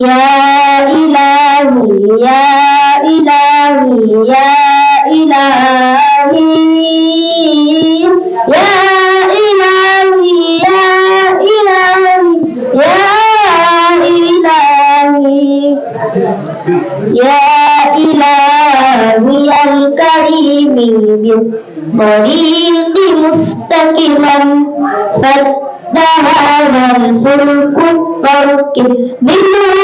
يا إلهي يا إلهي يا إلهي يا إلهي يا إلهي يا إلهي يا إلهي الكريم بالطريق مستقيما فاتبع الفلك الطرق بنوركم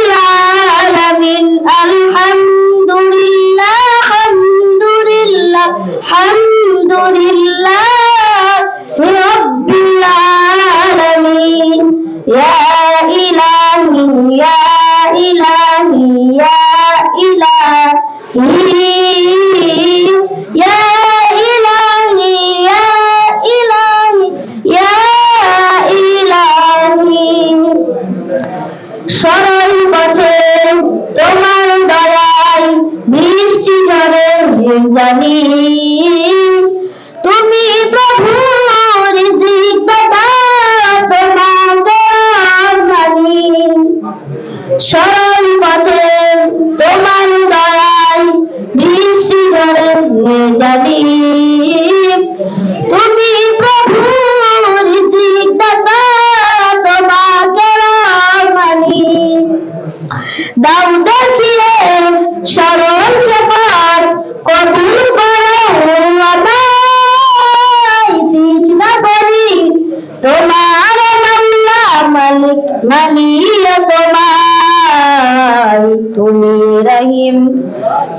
সরল পথে তোমার দয়ায় বৃষ্টি ঝরে জানি। তুমি প্রভু সরল মালিয়া তোমার তুমি রহিম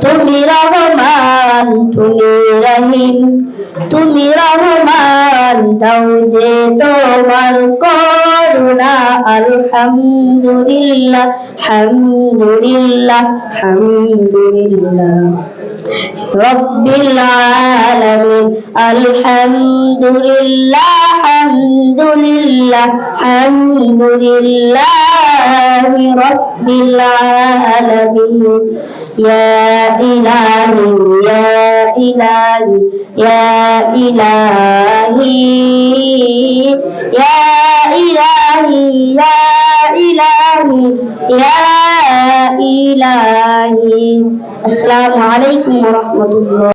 তুমি রহমান তুমি রহিম তুমি রহমান। দাও যে তোমার করুণা আলহামদুলিল্লাহ হামদুলিল্লাহ হামদুলিল্লাহ رب العالمين الحمد لله حمد لله حمد لله رب العالمين يا إلهي يا إلهي يا إلهي يا إلهي يا إلهي يا إلهي. السلام عليكم ورحمة الله.